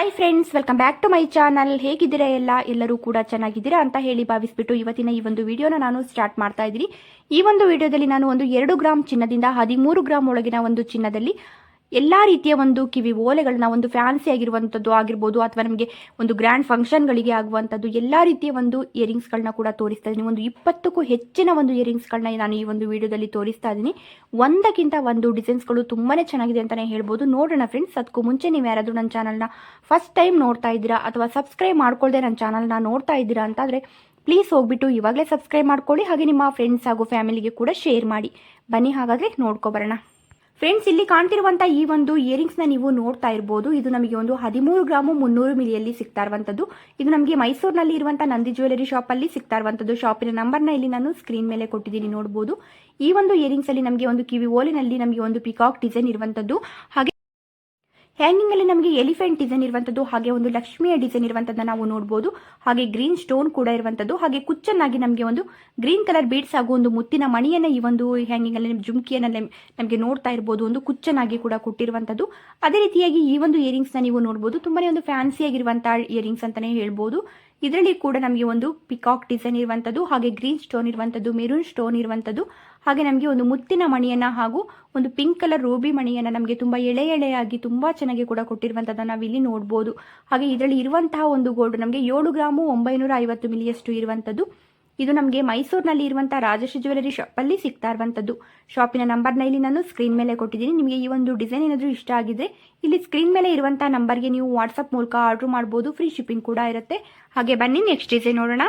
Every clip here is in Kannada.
Hi friends welcome back to my channel ಹೇಗಿದ್ದೀರಾ ಎಲ್ಲ? ಎಲ್ಲರೂ ಕೂಡ ಚೆನ್ನಾಗಿದ್ದೀರಾ ಅಂತ ಹೇಳಿ ಭಾವಿಸ್ಬಿಟ್ಟು ಇವತ್ತಿನ ಈ ಒಂದು ವಿಡಿಯೋನ ನಾನು ಸ್ಟಾರ್ಟ್ ಮಾಡ್ತಾ ಇದ್ದೀನಿ. ಈ ಒಂದು ವಿಡಿಯೋದಲ್ಲಿ ನಾನು ಒಂದು ಎರಡು ಗ್ರಾಮ್ ಚಿನ್ನದಿಂದ ಹದಿಮೂರು ಗ್ರಾಮ್ ಒಳಗಿನ ಒಂದು ಚಿನ್ನದಲ್ಲಿ ಎಲ್ಲ ರೀತಿಯ ಒಂದು ಕಿವಿ ಓಲೆಗಳನ್ನ, ಒಂದು ಫ್ಯಾನ್ಸಿ ಆಗಿರುವಂಥದ್ದು ಆಗಿರ್ಬೋದು, ಅಥವಾ ನಮಗೆ ಒಂದು ಗ್ರ್ಯಾಂಡ್ ಫಂಕ್ಷನ್ಗಳಿಗೆ ಆಗುವಂಥದ್ದು ಎಲ್ಲ ರೀತಿಯ ಒಂದು ಇಯರಿಂಗ್ಸ್ಗಳನ್ನ ಕೂಡ ತೋರಿಸ್ತಾ ಇದ್ದೀನಿ. ಒಂದು ಇಪ್ಪತ್ತಕ್ಕೂ ಹೆಚ್ಚಿನ ಒಂದು ಇಯರಿಂಗ್ಸ್ಗಳನ್ನ ನಾನು ಈ ಒಂದು ವಿಡಿಯೋದಲ್ಲಿ ತೋರಿಸ್ತಾ ಇದ್ದೀನಿ. ಒಂದಕ್ಕಿಂತ ಒಂದು ಡಿಸೈನ್ಸ್ಗಳು ತುಂಬಾ ಚೆನ್ನಾಗಿದೆ ಅಂತಲೇ ಹೇಳ್ಬೋದು. ನೋಡೋಣ ಫ್ರೆಂಡ್ಸ್ ಅದಕ್ಕೂ ಮುಂಚೆ ನೀವು ಯಾರಾದರೂ ನನ್ನ ಚಾನಲ್ನ ಫಸ್ಟ್ ಟೈಮ್ ನೋಡ್ತಾ ಇದ್ದೀರಾ, ಅಥವಾ ಸಬ್ಸ್ಕ್ರೈಬ್ ಮಾಡ್ಕೊಳ್ದೆ ನನ್ನ ಚಾನಲ್ನ ನೋಡ್ತಾ ಇದ್ದೀರಾ ಅಂತಾದರೆ ಪ್ಲೀಸ್ ಹೋಗ್ಬಿಟ್ಟು ಇವಾಗಲೇ ಸಬ್ಸ್ಕ್ರೈಬ್ ಮಾಡ್ಕೊಳ್ಳಿ, ಹಾಗೆ ನಿಮ್ಮ ಫ್ರೆಂಡ್ಸ್ ಹಾಗೂ ಫ್ಯಾಮಿಲಿಗೆ ಕೂಡ ಶೇರ್ ಮಾಡಿ. ಬನ್ನಿ ಹಾಗಾದರೆ ನೋಡ್ಕೊಬರೋಣ ಫ್ರೆಂಡ್ಸ್ ಇಲ್ಲಿ ಕಾಣ್ತಿರುವಂತಹ ಈ ಒಂದು ಇಯರಿಂಗ್ಸ್ನ ನೀವು ನೋಡ್ತಾ ಇರಬಹುದು ಇದು ನಮಗೆ ಒಂದು ಹದಿಮೂರು ಗ್ರಾಮು ಮುನ್ನೂರು ಮಿಲಿಯಲ್ಲಿ ಸಿಗ್ತಾ ಇರುವಂತದ್ದು. ಇದು ನಮಗೆ ಮೈಸೂರಿನಲ್ಲಿ ಇರುವಂತಹ ನಂದಿ ಜ್ಯುವೆಲರಿ ಶಾಪ್ ಅಲ್ಲಿ ಸಿಗ್ತಾ ಇರುವಂತದ್ದು. ಶಾಪಿನ ನಂಬರ್ನ ಇಲ್ಲಿ ನಾನು ಸ್ಕ್ರೀನ್ ಮೇಲೆ ಕೊಟ್ಟಿದ್ದೀನಿ ನೋಡಬಹುದು ಈ ಒಂದು ಇಯರಿಂಗ್ಸ್ ಅಲ್ಲಿ ನಮಗೆ ಒಂದು ಕಿವಿ ಓಲಿನಲ್ಲಿ ನಮಗೆ ಒಂದು ಪಿಕಾಕ್ ಡಿಸೈನ್ ಇರುವಂತದ್ದು. ಹಾಗೆ ಹ್ಯಾಂಗಿಂಗ್ ಅಲ್ಲಿ ನಮಗೆ ಎಲಿಫೆಂಟ್ ಡಿಸೈನ್ ಇರುವಂತದ್ದು, ಹಾಗೆ ಒಂದು ಲಕ್ಷ್ಮಿಯ ಡಿಸೈನ್ ಇರುವಂತದ್ದು ನಾವು ನೋಡಬಹುದು ಹಾಗೆ ಗ್ರೀನ್ ಸ್ಟೋನ್ ಕೂಡ ಇರುವಂತದ್ದು. ಹಾಗೆ ಕುಚ್ಚನ್ನಾಗಿ ನಮಗೆ ಒಂದು ಗ್ರೀನ್ ಕಲರ್ ಬೀಡ್ಸ್ ಹಾಗೂ ಒಂದು ಮುತ್ತಿನ ಮಣಿಯನ್ನ ಈ ಒಂದು ಹ್ಯಾಂಗಿಂಗ್ ಅಲ್ಲಿ ಜುಮ್ಕಿಯನ್ನ ನಮಗೆ ನೋಡ್ತಾ ಇರಬಹುದು ಒಂದು ಕುಚ್ಚನ್ನಾಗಿ ಕೂಡ ಕೊಟ್ಟಿರುವಂತದ್ದು. ಅದೇ ರೀತಿಯಾಗಿ ಈ ಒಂದು ಇಯರಿಂಗ್ಸ್ನ ನೀವು ನೋಡಬಹುದು ತುಂಬಾನೇ ಒಂದು ಫ್ಯಾನ್ಸಿ ಆಗಿರುವಂತಹ ಇಯರಿಂಗ್ಸ್ ಅಂತಾನೆ ಹೇಳ್ಬಹುದು ಇದರಲ್ಲಿ ಕೂಡ ನಮಗೆ ಒಂದು ಪಿಕಾಕ್ ಡಿಸೈನ್ ಇರುವಂತದ್ದು, ಹಾಗೆ ಗ್ರೀನ್ ಸ್ಟೋನ್ ಇರುವಂತದ್ದು ಮೆರೂನ್ ಸ್ಟೋನ್ ಇರುವಂಥದ್ದು ಹಾಗೆ ನಮಗೆ ಒಂದು ಮುತ್ತಿನ ಮಣಿಯನ್ನ ಹಾಗೂ ಒಂದು ಪಿಂಕ್ ಕಲರ್ ರೂಬಿ ಮಣಿಯನ್ನ ನಮಗೆ ತುಂಬಾ ಎಳೆ ಎಳೆಯಾಗಿ ತುಂಬಾ ಚೆನ್ನಾಗಿ ಕೂಡ ಕೊಟ್ಟಿರುವಂಥದ್ದನ್ನ ನಾವು ಇಲ್ಲಿ ನೋಡಬಹುದು ಹಾಗೆ ಇದರಲ್ಲಿ ಇರುವಂತಹ ಒಂದು ಗೋಲ್ಡ್ ನಮಗೆ ಏಳು ಗ್ರಾಮು ಒಂಬೈನೂರ ಐವತ್ತು ಮಿಲಿಯಷ್ಟು ಇರುವಂಥದ್ದು ಇದು ನಮಗೆ ಮೈಸೂರಿನಲ್ಲಿ ಇರುವಂಥ ರಾಜೇಶ್ ಜ್ಯುವೆಲರಿ ಶಾಪಲ್ಲಿ ಸಿಗ್ತಾ ಇರುವಂಥದ್ದು ಶಾಪಿನ ನಂಬರ್ನ ಇಲ್ಲಿ ನಾನು ಸ್ಕ್ರೀನ್ ಮೇಲೆ ಕೊಟ್ಟಿದ್ದೀನಿ. ನಿಮಗೆ ಈ ಒಂದು ಡಿಸೈನ್ ಏನಾದರೂ ಇಷ್ಟ ಆಗಿದ್ರೆ ಇಲ್ಲಿ ಸ್ಕ್ರೀನ್ ಮೇಲೆ ಇರುವಂಥ ನಂಬರ್ಗೆ ನೀವು ವಾಟ್ಸಪ್ ಮೂಲಕ ಆರ್ಡರ್ ಮಾಡ್ಬೋದು. ಫ್ರೀ ಶಿಪ್ಪಿಂಗ್ ಕೂಡ ಇರುತ್ತೆ. ಹಾಗೆ ಬನ್ನಿ ನೆಕ್ಸ್ಟ್ ಡಿಸೈನ್ ನೋಡೋಣ.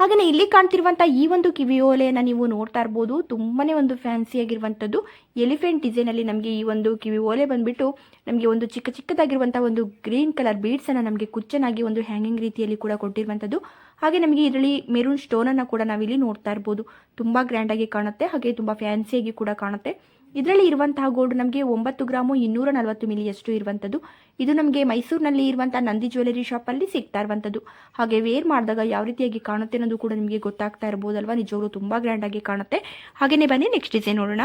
ಹಾಗೆಯೇ ಇಲ್ಲಿ ಕಾಣ್ತಿರುವಂಥ ಈ ಒಂದು ಕಿವಿ ಓಲೆಯನ್ನು ನೀವು ನೋಡ್ತಾ ಇರ್ಬೋದು. ತುಂಬಾನೇ ಒಂದು ಫ್ಯಾನ್ಸಿ ಆಗಿರುವಂಥದ್ದು ಎಲಿಫೆಂಟ್ ಡಿಸೈನಲ್ಲಿ ನಮಗೆ ಈ ಒಂದು ಕಿವಿ ಓಲೆ ಬಂದ್ಬಿಟ್ಟು ನಮಗೆ ಒಂದು ಚಿಕ್ಕ ಚಿಕ್ಕದಾಗಿರುವಂಥ ಒಂದು ಗ್ರೀನ್ ಕಲರ್ ಬೀಡ್ಸನ್ನು ನಮಗೆ ಕುಚ್ಚನಾಗಿ ಒಂದು ಹ್ಯಾಂಗಿಂಗ್ ರೀತಿಯಲ್ಲಿ ಕೂಡ ಕೊಟ್ಟಿರುವಂಥದ್ದು ಹಾಗೆ ನಮಗೆ ಇದರಲ್ಲಿ ಮೆರೂನ್ ಸ್ಟೋನನ್ನು ಕೂಡ ನಾವಿಲ್ಲಿ ನೋಡ್ತಾ ಇರ್ಬೋದು. ತುಂಬ ಗ್ರ್ಯಾಂಡಾಗಿ ಕಾಣುತ್ತೆ. ಹಾಗೆ ತುಂಬ ಫ್ಯಾನ್ಸಿಯಾಗಿ ಕೂಡ ಕಾಣುತ್ತೆ. ಇದರಲ್ಲಿ ಇರುವಂತಹ ಗೋಲ್ಡ್ ನಮಗೆ ಒಂಬತ್ತು ಗ್ರಾಮು ಇನ್ನೂರ ನಲವತ್ತು ಮಿಲಿಯಷ್ಟು ಇರುವಂಥದ್ದು. ಇದು ನಮಗೆ ಮೈಸೂರಿನಲ್ಲಿ ಇರುವಂಥ ನಂದಿ ಜ್ಯುವೆಲರಿ ಶಾಪಲ್ಲಿ ಸಿಗ್ತಾ ಇರುವಂಥದ್ದು. ಹಾಗೆ ವೇರ್ ಮಾಡಿದಾಗ ಯಾವ ರೀತಿಯಾಗಿ ಕಾಣುತ್ತೆ ಅನ್ನೋದು ಕೂಡ ನಿಮಗೆ ಗೊತ್ತಾಗ್ತಾ ಇರ್ಬೋದಲ್ವಾ? ನಿಜವಾಗ್ಲೂ ತುಂಬ ಗ್ರ್ಯಾಂಡಾಗಿ ಕಾಣುತ್ತೆ. ಹಾಗೆಯೇ ಬನ್ನಿ ನೆಕ್ಸ್ಟ್ ಡಿಸೈನ್ ನೋಡೋಣ.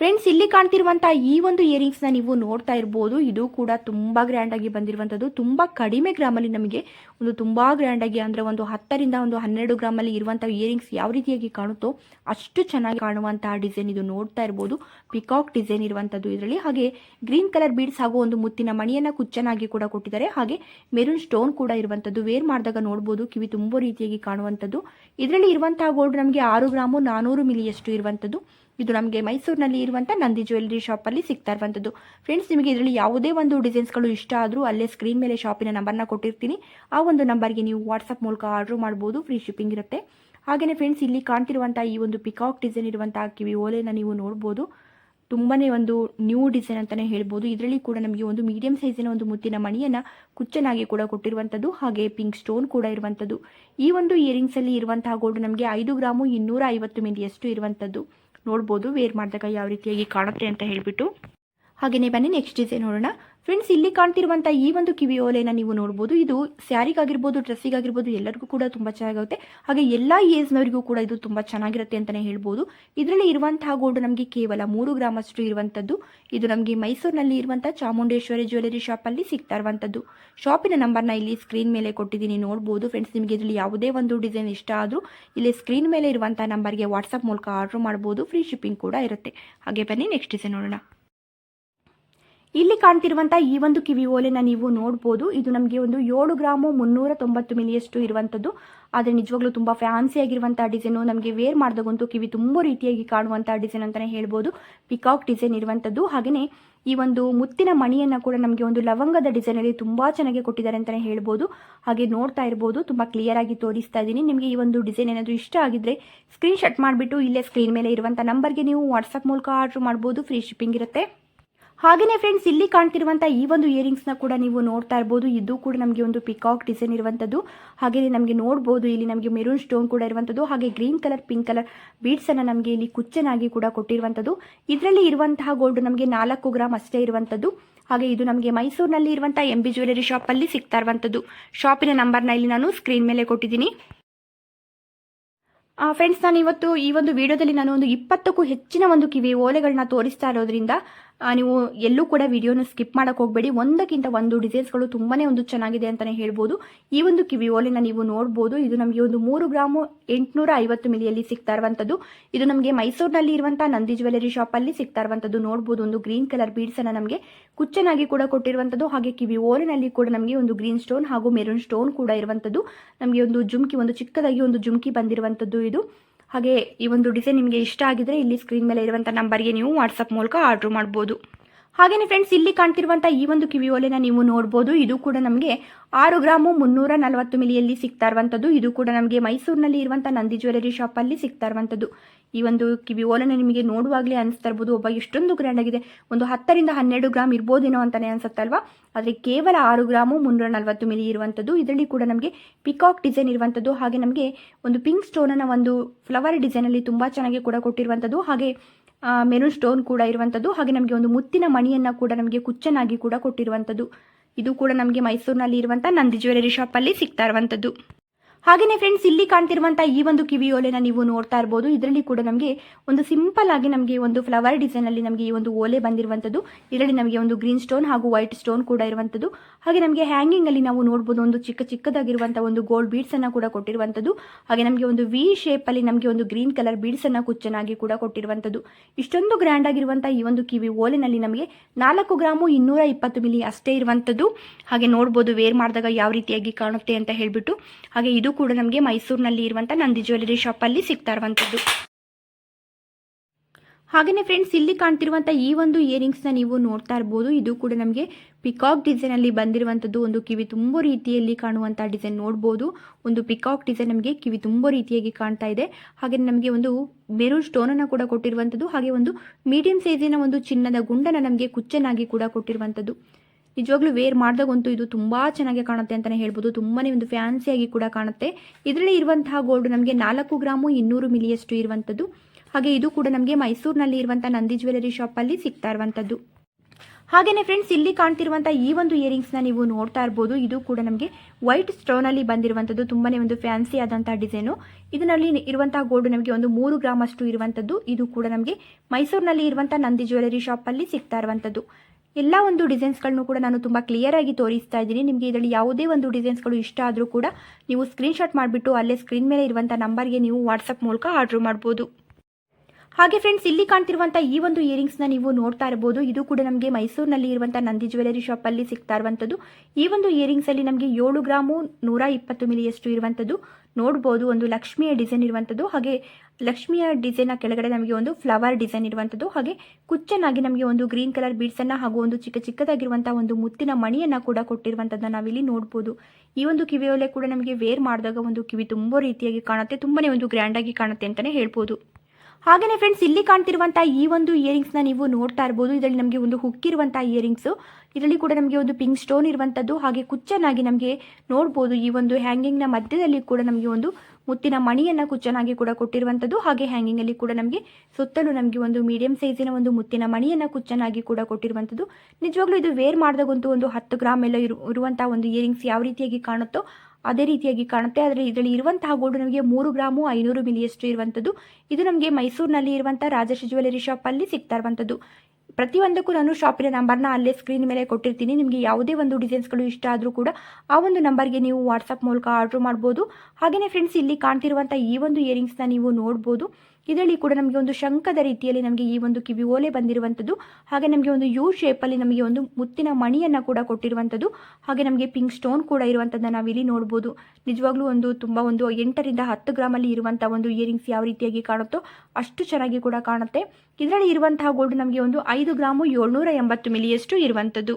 ಫ್ರೆಂಡ್ಸ್ ಇಲ್ಲಿ ಕಾಣ್ತಿರುವಂತಹ ಈ ಒಂದು ಇಯರಿಂಗ್ಸ್ನ ನೀವು ನೋಡ್ತಾ ಇರಬಹುದು ಇದು ಕೂಡ ತುಂಬಾ ಗ್ರ್ಯಾಂಡ್ ಆಗಿ ಬಂದಿರುವಂಥದ್ದು ತುಂಬಾ ಕಡಿಮೆ ಗ್ರಾಮಲ್ಲಿ ನಮಗೆ ಒಂದು ತುಂಬಾ ಗ್ರ್ಯಾಂಡ್ ಆಗಿ ಅಂದ್ರೆ ಒಂದು ಹತ್ತರಿಂದ ಒಂದು ಹನ್ನೆರಡು ಗ್ರಾಮಲ್ಲಿ ಇರುವಂತಹ ಇಯರಿಂಗ್ಸ್ ಯಾವ ರೀತಿಯಾಗಿ ಕಾಣುತ್ತೋ ಅಷ್ಟು ಚೆನ್ನಾಗಿ ಕಾಣುವಂತಹ ಡಿಸೈನ್ ಇದು ನೋಡ್ತಾ ಇರಬಹುದು ಪಿಕಾಕ್ ಡಿಸೈನ್ ಇರುವಂಥದ್ದು ಇದರಲ್ಲಿ. ಹಾಗೆ ಗ್ರೀನ್ ಕಲರ್ ಬೀಡ್ಸ್ ಹಾಗೂ ಒಂದು ಮುತ್ತಿನ ಮಣಿಯನ್ನು ಕುಚ್ಚನಾಗಿ ಕೂಡ ಕೊಟ್ಟಿದ್ದಾರೆ. ಹಾಗೆ ಮೆರೂನ್ ಸ್ಟೋನ್ ಕೂಡ ಇರುವಂಥದ್ದು ವೇರ್ ಮಾಡಿದಾಗ ನೋಡಬಹುದು ಕಿವಿ ತುಂಬೋ ರೀತಿಯಾಗಿ ಕಾಣುವಂತದ್ದು. ಇದರಲ್ಲಿ ಇರುವಂತಹ ಗೋಲ್ಡ್ ನಮಗೆ ಆರು ಗ್ರಾಮು ನಾನೂರು ಮಿಲಿಯಷ್ಟು ಇರುವಂಥದ್ದು ಇದು ನಮಗೆ ಮೈಸೂರಿನಲ್ಲಿ ಇರುವಂಥ ನಂದಿ ಜ್ಯುವೆಲ್ಲರಿ ಶಾಪಲ್ಲಿ ಸಿಗ್ತಾ ಇರುವಂಥದ್ದು ಫ್ರೆಂಡ್ಸ್ ನಿಮಗೆ ಇದರಲ್ಲಿ ಯಾವುದೇ ಒಂದು ಡಿಸೈನ್ಸ್ಗಳು ಇಷ್ಟ ಆದರೂ ಅಲ್ಲೇ ಸ್ಕ್ರೀನ್ ಮೇಲೆ ಶಾಪಿನ ನಂಬರ್ನ ಕೊಟ್ಟಿರ್ತೀನಿ. ಆ ಒಂದು ನಂಬರ್ಗೆ ನೀವು ವಾಟ್ಸಪ್ ಮೂಲಕ ಆರ್ಡರ್ ಮಾಡ್ಬೋದು ಫ್ರೀ ಶಿಪ್ಪಿಂಗ್ ಇರುತ್ತೆ. ಹಾಗೆಯೇ ಫ್ರೆಂಡ್ಸ್ ಇಲ್ಲಿ ಕಾಣ್ತಿರುವಂಥ ಈ ಒಂದು ಪಿಕಾಕ್ ಡಿಸೈನ್ ಇರುವಂಥ ಕಿವಿ ಓಲೆನ ನೀವು ನೋಡ್ಬೋದು. ತುಂಬಾ ಒಂದು ನ್ಯೂ ಡಿಸೈನ್ ಅಂತಲೇ ಹೇಳ್ಬೋದು. ಇದರಲ್ಲಿ ಕೂಡ ನಮಗೆ ಒಂದು ಮೀಡಿಯಂ ಸೈಜಿನ ಒಂದು ಮುತ್ತಿನ ಮಣಿಯನ್ನು ಕುಚ್ಚನಾಗಿ ಕೂಡ ಕೊಟ್ಟಿರುವಂಥದ್ದು ಹಾಗೆ ಪಿಂಕ್ ಸ್ಟೋನ್ ಕೂಡ ಇರುವಂಥದ್ದು ಈ ಒಂದು ಇಯರಿಂಗ್ಸಲ್ಲಿ ಇರುವಂತಹ ಗೋಲ್ಡ್ ನಮಗೆ ಐದು ಗ್ರಾಮು ಇನ್ನೂರ ಐವತ್ತು ಮಿಲಿಯಷ್ಟು ಇರುವಂಥದ್ದು ನೋಡ್ಬೋದು ವೇರ್ ಮಾಡಿದಾಗ ಯಾವ ರೀತಿಯಾಗಿ ಕಾಣುತ್ತೆ ಅಂತ ಹೇಳಿಬಿಟ್ಟು. ಹಾಗೆಯೇ ಬನ್ನಿ ನೆಕ್ಸ್ಟ್ ಡಿಸೈನ್ ನೋಡೋಣ. ಫ್ರೆಂಡ್ಸ್ ಇಲ್ಲಿ ಕಾಣ್ತಿರುವಂಥ ಈ ಒಂದು ಕಿವಿ ಓಲೆನ ನೀವು ನೋಡ್ಬೋದು. ಇದು ಸ್ಯಾರಿಗಾಗಿರ್ಬೋದು, ಡ್ರೆಸ್ಸಿಗಾಗಿರ್ಬೋದು, ಎಲ್ಲರಿಗೂ ಕೂಡ ತುಂಬ ಚೆನ್ನಾಗುತ್ತೆ ಹಾಗೆ ಎಲ್ಲ ಏಜ್ನವರಿಗೂ ಕೂಡ ಇದು ತುಂಬ ಚೆನ್ನಾಗಿರುತ್ತೆ ಅಂತಲೇ ಹೇಳ್ಬೋದು. ಇದರಲ್ಲಿ ಇರುವಂತಹ ಗೋಲ್ಡ್ ನಮಗೆ ಕೇವಲ ಮೂರು ಗ್ರಾಮ್ ಅಷ್ಟು ಇರುವಂಥದ್ದು ಇದು ನಮಗೆ ಮೈಸೂರಿನಲ್ಲಿ ಇರುವಂಥ ಚಾಮುಂಡೇಶ್ವರಿ ಜ್ಯುವೆಲರಿ ಶಾಪಲ್ಲಿ ಸಿಗ್ತಾ ಇರುವಂಥದ್ದು ಶಾಪಿನ ನಂಬರ್ನ ಇಲ್ಲಿ ಸ್ಕ್ರೀನ್ ಮೇಲೆ ಕೊಟ್ಟಿದ್ದೀನಿ, ನೋಡ್ಬೋದು. ಫ್ರೆಂಡ್ಸ್ ನಿಮಗೆ ಇದರಲ್ಲಿ ಯಾವುದೇ ಒಂದು ಡಿಸೈನ್ ಇಷ್ಟ ಆದರೂ ಇಲ್ಲಿ ಸ್ಕ್ರೀನ್ ಮೇಲೆ ಇರುವಂಥ ನಂಬರ್ಗೆ ವಾಟ್ಸಪ್ ಮೂಲಕ ಆರ್ಡರ್ ಮಾಡ್ಬೋದು. ಫ್ರೀ ಶಿಪ್ಪಿಂಗ್ ಕೂಡ ಇರುತ್ತೆ. ಹಾಗೆ ಬನ್ನಿ ನೆಕ್ಸ್ಟ್ ಡಿಸೈನ್ ನೋಡೋಣ. ಇಲ್ಲಿ ಕಾಣ್ತಿರುವಂತಹ ಈ ಒಂದು ಕಿವಿ ಓಲೆನ ನೀವು ನೋಡ್ಬೋದು. ಇದು ನಮಗೆ ಒಂದು ಏಳು ಗ್ರಾಮು ಮುನ್ನೂರ ತೊಂಬತ್ತು ಮಿಲಿಯಷ್ಟು ಇರುವಂಥದ್ದು ಆದರೆ ನಿಜವಾಗ್ಲೂ ತುಂಬ ಫ್ಯಾನ್ಸಿ ಆಗಿರುವಂಥ ಡಿಸೈನು ನಮಗೆ ವೇರ್ ಮಾಡಿದಾಗಂತೂ ಕಿವಿ ತುಂಬ ರೀತಿಯಾಗಿ ಕಾಣುವಂಥ ಡಿಸೈನ್ ಅಂತಲೇ ಹೇಳ್ಬೋದು. ಪಿಕಾಕ್ ಡಿಸೈನ್ ಇರುವಂಥದ್ದು ಹಾಗೆಯೇ ಈ ಒಂದು ಮುತ್ತಿನ ಮಣಿಯನ್ನು ಕೂಡ ನಮಗೆ ಒಂದು ಲವಂಗದ ಡಿಸೈನಲ್ಲಿ ತುಂಬ ಚೆನ್ನಾಗಿ ಕೊಟ್ಟಿದ್ದಾರೆ ಅಂತಲೇ ಹೇಳ್ಬೋದು. ಹಾಗೆ ನೋಡ್ತಾ ಇರ್ಬೋದು. ತುಂಬ ಕ್ಲಿಯರ್ ಆಗಿ ತೋರಿಸ್ತಾ ಇದ್ದೀನಿ. ನಿಮಗೆ ಈ ಒಂದು ಡಿಸೈನ್ ಏನಾದರೂ ಇಷ್ಟ ಆಗಿದ್ರೆ ಸ್ಕ್ರೀನ್ ಶಾಟ್ ಮಾಡಿಬಿಟ್ಟು ಇಲ್ಲೇ ಸ್ಕ್ರೀನ್ ಮೇಲೆ ಇರುವಂಥ ನಂಬರ್ಗೆ ನೀವು ವಾಟ್ಸಪ್ ಮೂಲಕ ಆರ್ಡರ್ ಮಾಡ್ಬೋದು. ಫ್ರೀ ಶಿಪ್ಪಿಂಗ್ ಇರುತ್ತೆ. ಹಾಗೆಯೇ ಫ್ರೆಂಡ್ಸ್ ಇಲ್ಲಿ ಕಾಣ್ತಿರುವಂಥ ಈ ಒಂದು ಇಯರಿಂಗ್ಸ್ನ ಕೂಡ ನೀವು ನೋಡ್ತಾ ಇರ್ಬೋದು. ಇದು ಕೂಡ ನಮಗೆ ಒಂದು ಪಿಕಾಕ್ ಡಿಸೈನ್ ಇರುವಂಥದ್ದು ಹಾಗೆಯೇ ನಮಗೆ ನೋಡ್ಬೋದು, ಇಲ್ಲಿ ನಮಗೆ ಮೆರೂನ್ ಸ್ಟೋನ್ ಕೂಡ ಇರುವಂಥದ್ದು ಹಾಗೆ ಗ್ರೀನ್ ಕಲರ್ ಪಿಂಕ್ ಕಲರ್ ಬೀಡ್ಸನ್ನು ನಮಗೆ ಇಲ್ಲಿ ಕುಚ್ಚನಾಗಿ ಕೂಡ ಕೊಟ್ಟಿರುವಂಥದ್ದು ಇದರಲ್ಲಿ ಇರುವಂತಹ ಗೋಲ್ಡ್ ನಮಗೆ ನಾಲ್ಕು ಗ್ರಾಮ್ ಅಷ್ಟೇ ಇರುವಂಥದ್ದು ಹಾಗೆ ಇದು ನಮಗೆ ಮೈಸೂರಿನಲ್ಲಿ ಇರುವಂಥ ಎಂ ಬಿ ಜ್ಯುವೆಲರಿ ಶಾಪಲ್ಲಿ ಸಿಗ್ತಾ ಇರುವಂಥದ್ದು ಶಾಪಿನ ನಂಬರ್ನ ಇಲ್ಲಿ ನಾನು ಸ್ಕ್ರೀನ್ ಮೇಲೆ ಕೊಟ್ಟಿದ್ದೀನಿ. ಫ್ರೆಂಡ್ಸ್ ನಾನು ಇವತ್ತು ಈ ಒಂದು ವಿಡಿಯೋದಲ್ಲಿ ನಾನು ಒಂದು ಇಪ್ಪತ್ತಕ್ಕೂ ಹೆಚ್ಚಿನ ಒಂದು ಕಿವಿ ಓಲೆಗಳನ್ನ ತೋರಿಸ್ತಾ ಇರೋದ್ರಿಂದ ನೀವು ಎಲ್ಲೂ ಕೂಡ ವಿಡಿಯೋನ ಸ್ಕಿಪ್ ಮಾಡೋಕೆ ಹೋಗಬೇಡಿ. ಒಂದಕ್ಕಿಂತ ಒಂದು ಡಿಸೈನ್ಸ್ಗಳು ತುಂಬಾ ಒಂದು ಚೆನ್ನಾಗಿದೆ ಅಂತಾನೆ ಹೇಳ್ಬೋದು. ಈ ಒಂದು ಕಿವಿ ಓಲೆನ ನೀವು ನೋಡ್ಬೋದು. ಇದು ನಮಗೆ ಒಂದು ಮೂರು ಗ್ರಾಮು ಎಂಟುನೂರ ಐವತ್ತು ಮಿಲಿಯಲ್ಲಿ ಸಿಗ್ತಾ ಇರುವಂಥದ್ದು ಇದು ನಮಗೆ ಮೈಸೂರಿನಲ್ಲಿ ಇರುವಂಥ ನಂದಿ ಜ್ಯುವೆಲರಿ ಶಾಪಲ್ಲಿ ಸಿಗ್ತಾ ಇರುವಂಥದ್ದು ನೋಡ್ಬೋದು, ಒಂದು ಗ್ರೀನ್ ಕಲರ್ ಬೀಡ್ಸನ್ನು ನಮಗೆ ಕುಚ್ಚನಾಗಿ ಕೂಡ ಕೊಟ್ಟಿರುವಂಥದ್ದು ಹಾಗೆ ಕಿವಿ ಓಲಿನಲ್ಲಿ ಕೂಡ ನಮಗೆ ಒಂದು ಗ್ರೀನ್ ಸ್ಟೋನ್ ಹಾಗೂ ಮೆರೂನ್ ಸ್ಟೋನ್ ಕೂಡ ಇರುವಂಥದ್ದು ನಮಗೆ ಒಂದು ಜುಮ್ಕಿ, ಒಂದು ಚಿಕ್ಕದಾಗಿ ಒಂದು ಜುಮ್ಕಿ ಬಂದಿರುವಂಥದ್ದು ಇದು. ಹಾಗೆ ಈ ಒಂದು ಡಿಸೈನ್ ನಿಮಗೆ ಇಷ್ಟ ಆಗಿದ್ರೆ ಇಲ್ಲಿ ಸ್ಕ್ರೀನ್ ಮೇಲೆ ಇರುವಂಥ ನಂಬರ್ಗೆ ನೀವು ವಾಟ್ಸಪ್ ಮೂಲಕ ಆರ್ಡರ್ ಮಾಡಬಹುದು ಹಾಗೆಯೇ ಫ್ರೆಂಡ್ಸ್ ಇಲ್ಲಿ ಕಾಣ್ತಿರುವಂತ ಈ ಒಂದು ಕಿವಿ ಓಲೆನ ನೀವು ನೋಡಬಹುದು ಇದು ಕೂಡ ನಮಗೆ ಆರು ಗ್ರಾಮು ಮುನ್ನೂರ ನಲವತ್ತು ಮಿಲಿಯಲ್ಲಿ ಸಿಗ್ತಾ ಇರುವಂಥದ್ದು ಇದು ಕೂಡ ನಮಗೆ ಮೈಸೂರಿನಲ್ಲಿ ಇರುವಂಥ ನಂದಿ ಜ್ಯುವೆಲರಿ ಶಾಪಲ್ಲಿ ಸಿಗ್ತಾ ಇರುವಂಥದ್ದು ಈ ಒಂದು ಕಿವಿ ಓಲೆನ ನಿಮಗೆ ನೋಡುವಾಗಲೇ ಅನಿಸ್ತಾ ಇರ್ಬೋದು. ಒಬ್ಬ ಎಷ್ಟೊಂದು ಗ್ರ್ಯಾಂಡ್ ಆಗಿದೆ. ಒಂದು ಹತ್ತರಿಂದ ಹನ್ನೆರಡು ಗ್ರಾಮ್ ಇರ್ಬೋದೇನೋ ಅಂತಲೇ ಅನ್ಸುತ್ತಲ್ವಾ? ಆದರೆ ಕೇವಲ ಆರು ಗ್ರಾಮು ಮುನ್ನೂರ ನಲವತ್ತು ಮಿಲಿ ಇರುವಂಥದ್ದು. ಇದರಲ್ಲಿ ಕೂಡ ನಮಗೆ ಪಿಕಾಕ್ ಡಿಸೈನ್ ಇರುವಂಥದ್ದು. ಹಾಗೆ ನಮಗೆ ಒಂದು ಪಿಂಕ್ ಸ್ಟೋನನ್ನು ಒಂದು ಫ್ಲವರ್ ಡಿಸೈನಲ್ಲಿ ತುಂಬ ಚೆನ್ನಾಗಿ ಕೂಡ ಕೊಟ್ಟಿರುವಂಥದ್ದು. ಹಾಗೆ ಮೆರೂನ್ ಸ್ಟೋನ್ ಕೂಡ ಇರುವಂಥದ್ದು. ಹಾಗೆ ನಮಗೆ ಒಂದು ಮುತ್ತಿನ ಮಣಿಯನ್ನು ಕೂಡ ನಮಗೆ ಕುಚ್ಚನಾಗಿ ಕೂಡ ಕೊಟ್ಟಿರುವಂಥದ್ದು. ಇದು ಕೂಡ ನಮಗೆ ಮೈಸೂರಿನಲ್ಲಿ ಇರುವಂಥ ನಂದಿ ಜ್ಯುವೆಲರಿ ಶಾಪಲ್ಲಿ ಸಿಗ್ತಾ ಇರುವಂಥದ್ದು. ಹಾಗೆಯೇ ಫ್ರೆಂಡ್ಸ್ ಇಲ್ಲಿ ಕಾಣ್ತಿರುವಂತಹ ಈ ಒಂದು ಕಿವಿ ಓಲೆನ ನೀವು ನೋಡ್ತಾ ಇರ್ಬೋದು. ಇದರಲ್ಲಿ ಕೂಡ ನಮಗೆ ಒಂದು ಸಿಂಪಲ್ ಆಗಿ ನಮಗೆ ಒಂದು ಫ್ಲವರ್ ಡಿಸೈನ್ ಅಲ್ಲಿ ನಮಗೆ ಈ ಒಂದು ಓಲೆ ಬಂದಿರುವಂತದ್ದು. ಇದರಲ್ಲಿ ನಮಗೆ ಒಂದು ಗ್ರೀನ್ ಸ್ಟೋನ್ ಹಾಗೂ ವೈಟ್ ಸ್ಟೋನ್ ಕೂಡ ಇರುವಂತದ್ದು. ಹಾಗೆ ನಮಗೆ ಹ್ಯಾಂಗಿಂಗ್ ಅಲ್ಲಿ ನಾವು ನೋಡಬಹುದು ಒಂದು ಚಿಕ್ಕ ಚಿಕ್ಕದಾಗಿರುವಂಥ ಒಂದು ಗೋಲ್ಡ್ ಬೀಡ್ಸ್ ಅನ್ನ ಕೂಡ ಕೊಟ್ಟಿರುವಂಥದ್ದು ಹಾಗೆ ನಮಗೆ ಒಂದು ವಿ ಶೇಪ್ ಅಲ್ಲಿ ನಮಗೆ ಒಂದು ಗ್ರೀನ್ ಕಲರ್ ಬೀಡ್ಸನ್ನು ಕುಚ್ಚನಾಗಿ ಕೂಡ ಕೊಟ್ಟಿರುವಂತದ್ದು. ಇಷ್ಟೊಂದು ಗ್ರ್ಯಾಂಡ್ ಆಗಿರುವಂತಹ ಈ ಒಂದು ಕಿವಿ ಓಲೆನಲ್ಲಿ ನಮಗೆ ನಾಲ್ಕು ಗ್ರಾಮು ಇನ್ನೂರ ಇಪ್ಪತ್ತು ಮಿಲಿ ಅಷ್ಟೇ ಇರುವಂತದ್ದು. ಹಾಗೆ ನೋಡಬಹುದು ವೇರ್ ಮಾಡಿದಾಗ ಯಾವ ರೀತಿಯಾಗಿ ಕಾಣುತ್ತೆ ಅಂತ ಹೇಳ್ಬಿಟ್ಟು. ಹಾಗೆ ಇದು ಕೂಡ ನಮಗೆ ಮೈಸೂರಿನಲ್ಲಿ ಇರುವಂಥ ನಂದಿ ಜ್ಯುವೆಲರಿ ಶಾಪಲ್ಲಿ ಸಿಗ್ತಾ ಇರುವಂಥದ್ದು ಹಾಗೆಯೇ ಫ್ರೆಂಡ್ಸ್ ಇಲ್ಲಿ ಕಾಣ್ತಿರುವಂಥ ಈ ಒಂದು ಇಯರಿಂಗ್ಸ್ನ ನೀವು ನೋಡ್ತಾ ಇರ್ಬೋದು. ಇದು ಕೂಡ ನಮಗೆ ಪಿಕಾಕ್ ಡಿಸೈನಲ್ಲಿ ಬಂದಿರುವಂಥದ್ದು ಒಂದು ಕಿವಿ ತುಂಬ ರೀತಿಯಲ್ಲಿ ಕಾಣುವಂಥ ಡಿಸೈನ್ ನೋಡ್ಬೋದು. ಒಂದು ಪಿಕಾಕ್ ಡಿಸೈನ್ ನಮಗೆ ಕಿವಿ ತುಂಬ ರೀತಿಯಾಗಿ ಕಾಣ್ತಾ ಇದೆ. ಹಾಗೆ ನಮಗೆ ಒಂದು ಮೆರೂನ್ ಸ್ಟೋನನ್ನು ಕೂಡ ಕೊಟ್ಟಿರುವಂಥದ್ದು ಹಾಗೆ ಒಂದು ಮೀಡಿಯಂ ಸೈಜಿನ ಒಂದು ಚಿನ್ನದ ಗುಂಡನ್ನು ನಮಗೆ ಕುಚ್ಚನಾಗಿ ಕೂಡ ಕೊಟ್ಟಿರುವಂಥದ್ದು ನಿಜವಾಗ್ಲೂ ವೇರ್ ಮಾಡಿದಾಗಂತೂ ಇದು ತುಂಬ ಚೆನ್ನಾಗಿ ಕಾಣುತ್ತೆ ಅಂತಲೇ ಹೇಳ್ಬೋದು. ತುಂಬಾ ಒಂದು ಫ್ಯಾನ್ಸಿಯಾಗಿ ಕೂಡ ಕಾಣುತ್ತೆ. ಇದರಲ್ಲಿ ಇರುವಂತಹ ಗೋಲ್ಡ್ ನಮಗೆ ನಾಲ್ಕು ಗ್ರಾಮು ಇನ್ನೂರು ಮಿಲಿಯಷ್ಟು ಇರುವಂಥದ್ದು. ಹಾಗೆ ಇದು ಕೂಡ ನಮಗೆ ಮೈಸೂರಿನಲ್ಲಿ ಇರುವಂಥ ನಂದಿ ಜ್ಯುವೆಲರಿ ಶಾಪಲ್ಲಿ ಸಿಗ್ತಾ ಇರುವಂಥದ್ದು. ಹಾಗೆಯೇ ಫ್ರೆಂಡ್ಸ್ ಇಲ್ಲಿ ಕಾಣ್ತಿರುವಂಥ ಈ ಒಂದು ಇಯರಿಂಗ್ಸ್ನ ನೀವು ನೋಡ್ತಾ ಇರ್ಬೋದು. ಇದು ಕೂಡ ನಮಗೆ ವೈಟ್ ಸ್ಟೋನಲ್ಲಿ ಬಂದಿರುವಂಥದ್ದು. ತುಂಬಾ ಒಂದು ಫ್ಯಾನ್ಸಿ ಆದಂಥ ಡಿಸೈನು ಇದರಲ್ಲಿ ಇರುವಂತಹ ಗೋಲ್ಡ್ ನಮಗೆ ಒಂದು ಮೂರು ಗ್ರಾಮ್ ಅಷ್ಟು ಇರುವಂಥದ್ದು. ಇದು ಕೂಡ ನಮಗೆ ಮೈಸೂರಿನಲ್ಲಿ ಇರುವಂಥ ನಂದಿ ಜ್ಯುವೆಲರಿ ಶಾಪಲ್ಲಿ ಸಿಗ್ತಾ ಇರುವಂಥದ್ದು. ಎಲ್ಲ ಒಂದು ಡಿಸೈನ್ಸ್ಗಳನ್ನು ಕೂಡ ನಾನು ತುಂಬ ಕ್ಲಿಯರಾಗಿ ತೋರಿಸ್ತಾ ಇದ್ದೀನಿ. ನಿಮಗೆ ಇದರಲ್ಲಿ ಯಾವುದೇ ಒಂದು ಡಿಸೈನ್ಸ್ಗಳು ಇಷ್ಟ ಆದರೂ ಕೂಡ ನೀವು ಸ್ಕ್ರೀನ್ಶಾಟ್ ಮಾಡಿಬಿಟ್ಟು ಅಲ್ಲೇ ಸ್ಕ್ರೀನ್ ಮೇಲೆ ಇರುವಂಥ ನಂಬರ್ಗೆ ನೀವು ವಾಟ್ಸಪ್ ಮೂಲಕ ಆರ್ಡ್ರ್ ಮಾಡ್ಬೋದು. ಹಾಗೆ ಫ್ರೆಂಡ್ಸ್ ಇಲ್ಲಿ ಕಾಣ್ತಿರುವಂಥ ಈ ಒಂದು ಇಯರಿಂಗ್ಸ್ನ ನೀವು ನೋಡ್ತಾ ಇರಬಹುದು ಇದು ಕೂಡ ನಮಗೆ ಮೈಸೂರಿನಲ್ಲಿ ಇರುವಂತ ನಂದಿ ಜ್ಯುವೆಲರಿ ಅಲ್ಲಿ ಸಿಗ್ತಾ ಇರುವಂಥದ್ದು. ಈ ಒಂದು ಇಯರಿಂಗ್ಸ್ ಅಲ್ಲಿ ನಮಗೆ ಏಳು ಗ್ರಾಮು ನೂರ ಇಪ್ಪತ್ತು ಮಿಲಿಯಷ್ಟು ಇರುವಂತದ್ದು ನೋಡಬಹುದು ಒಂದು ಲಕ್ಷ್ಮಿಯ ಡಿಸೈನ್ ಇರುವಂಥದ್ದು. ಹಾಗೆ ಲಕ್ಷ್ಮಿಯ ಡಿಸೈನ್ನ ಕೆಳಗಡೆ ನಮಗೆ ಒಂದು ಫ್ಲವರ್ ಡಿಸೈನ್ ಇರುವಂಥದ್ದು. ಹಾಗೆ ಕುಚ್ಚನಾಗಿ ನಮಗೆ ಒಂದು ಗ್ರೀನ್ ಕಲರ್ ಬೀಡ್ಸನ್ನು ಹಾಗೂ ಒಂದು ಚಿಕ್ಕ ಚಿಕ್ಕದಾಗಿರುವಂಥ ಒಂದು ಮುತ್ತಿನ ಮಣಿಯನ್ನ ಕೂಡ ಕೊಟ್ಟಿರುವಂಥದ್ದನ್ನು ನಾವಿಲ್ಲಿ ನೋಡಬಹುದು ಈ ಒಂದು ಕಿವಿಯೊಲೆ ಕೂಡ ನಮಗೆ ವೇರ್ ಮಾಡಿದಾಗ ಒಂದು ಕಿವಿ ತುಂಬಾ ರೀತಿಯಾಗಿ ಕಾಣುತ್ತೆ. ತುಂಬಾನೇ ಒಂದು ಗ್ರ್ಯಾಂಡಾಗಿ ಕಾಣುತ್ತೆ ಅಂತಾನೆ ಹೇಳ್ಬೋದು. ಹಾಗೆಯೇ ಫ್ರೆಂಡ್ಸ್ ಇಲ್ಲಿ ಕಾಣ್ತಿರುವಂಥ ಈ ಒಂದು ಇಯರಿಂಗ್ಸ್ನ ನೀವು ನೋಡ್ತಾ ಇರ್ಬೋದು. ಇದರಲ್ಲಿ ನಮಗೆ ಒಂದು ಹುಕ್ಕಿರುವಂಥ ಇಯರಿಂಗ್ಸು ಇದರಲ್ಲಿ ಕೂಡ ನಮಗೆ ಒಂದು ಪಿಂಕ್ ಸ್ಟೋನ್ ಇರುವಂಥದ್ದು ಹಾಗೆ ಕುಚ್ಚನಾಗಿ ನಮಗೆ ನೋಡ್ಬೋದು. ಈ ಒಂದು ಹ್ಯಾಂಗಿಂಗ್ನ ಮಧ್ಯದಲ್ಲಿ ಕೂಡ ನಮಗೆ ಒಂದು ಮುತ್ತಿನ ಮಣಿಯನ್ನು ಕುಚ್ಚನಾಗಿ ಕೂಡ ಕೊಟ್ಟಿರುವಂಥದ್ದು ಹಾಗೆ ಹ್ಯಾಂಗಿಂಗಲ್ಲಿ ಕೂಡ ನಮಗೆ ಸುತ್ತಲೂ ನಮಗೆ ಒಂದು ಮೀಡಿಯಂ ಸೈಜಿನ ಒಂದು ಮುತ್ತಿನ ಮಣಿಯನ್ನು ಕುಚ್ಚನಾಗಿ ಕೂಡ ಕೊಟ್ಟಿರುವಂಥದ್ದು ನಿಜವಾಗ್ಲೂ ಇದು ವೇರ್ ಮಾಡಿದಾಗಂತೂ ಒಂದು ಹತ್ತು ಗ್ರಾಮ್ ಎಲ್ಲ ಇರು ಇರುವಂಥ ಒಂದು ಇಯರಿಂಗ್ಸ್ ಯಾವ ರೀತಿಯಾಗಿ ಕಾಣುತ್ತೋ ಅದೇ ರೀತಿಯಾಗಿ ಕಾಣುತ್ತೆ. ಆದರೆ ಇದರಲ್ಲಿ ಇರುವಂತಹ ಗೋಲ್ಡ್ ನಮಗೆ ಮೂರು ಗ್ರಾಮು ಐನೂರು ಮಿಲಿಯಷ್ಟು ಇರುವಂಥದ್ದು. ಇದು ನಮಗೆ ಮೈಸೂರಿನಲ್ಲಿ ಇರುವಂಥ ರಾಜೇಶ್ ಜ್ಯುವೆಲರಿ ಶಾಪಲ್ಲಿ ಸಿಗ್ತಾ ಇರುವಂಥದ್ದು. ಪ್ರತಿಯೊಂದಕ್ಕೂ ನಾನು ಶಾಪಿನ ನಂಬರ್ನ ಅಲ್ಲೇ ಸ್ಕ್ರೀನ್ ಮೇಲೆ ಕೊಟ್ಟಿರ್ತೀನಿ. ನಿಮಗೆ ಯಾವುದೇ ಒಂದು ಡಿಸೈನ್ಸ್ಗಳು ಇಷ್ಟ ಆದರೂ ಕೂಡ ಆ ಒಂದು ನಂಬರ್ಗೆ ನೀವು ವಾಟ್ಸಪ್ ಮೂಲಕ ಆರ್ಡ್ರ್ ಮಾಡ್ಬೋದು. ಹಾಗೆಯೇ ಫ್ರೆಂಡ್ಸ್ ಇಲ್ಲಿ ಕಾಣ್ತಿರುವಂಥ ಈ ಒಂದು ಇಯರಿಂಗ್ಸ್ನ ನೀವು ನೋಡ್ಬೋದು. ಇದರಲ್ಲಿ ಕೂಡ ನಮಗೆ ಒಂದು ಶಂಖದ ರೀತಿಯಲ್ಲಿ ನಮಗೆ ಈ ಒಂದು ಕಿವಿ ಓಲೆ ಬಂದಿರುವಂಥದ್ದು. ಹಾಗೆ ನಮಗೆ ಒಂದು ಯು ಶೇಪಲ್ಲಿ ನಮಗೆ ಒಂದು ಮುತ್ತಿನ ಮಣಿಯನ್ನು ಕೂಡ ಕೊಟ್ಟಿರುವಂಥದ್ದು. ಹಾಗೆ ನಮಗೆ ಪಿಂಕ್ ಸ್ಟೋನ್ ಕೂಡ ಇರುವಂಥದ್ದನ್ನು ನಾವಿಲ್ಲಿ ನೋಡ್ಬೋದು. ನಿಜವಾಗ್ಲೂ ಒಂದು ತುಂಬ ಒಂದು ಎಂಟರಿಂದ ಹತ್ತು ಗ್ರಾಮಲ್ಲಿ ಇರುವಂಥ ಒಂದು ಇಯರಿಂಗ್ಸ್ ಯಾವ ರೀತಿಯಾಗಿ ಕಾಣುತ್ತೋ ಅಷ್ಟು ಚೆನ್ನಾಗಿ ಕೂಡ ಕಾಣುತ್ತೆ. ಇದರಲ್ಲಿ ಇರುವಂತಹ ಗೋಲ್ಡ್ ನಮಗೆ ಒಂದು ಐದು ಗ್ರಾಮು ಏಳ್ನೂರ ಎಂಬತ್ತು ಮಿಲಿಯಷ್ಟು ಇರುವಂಥದ್ದು.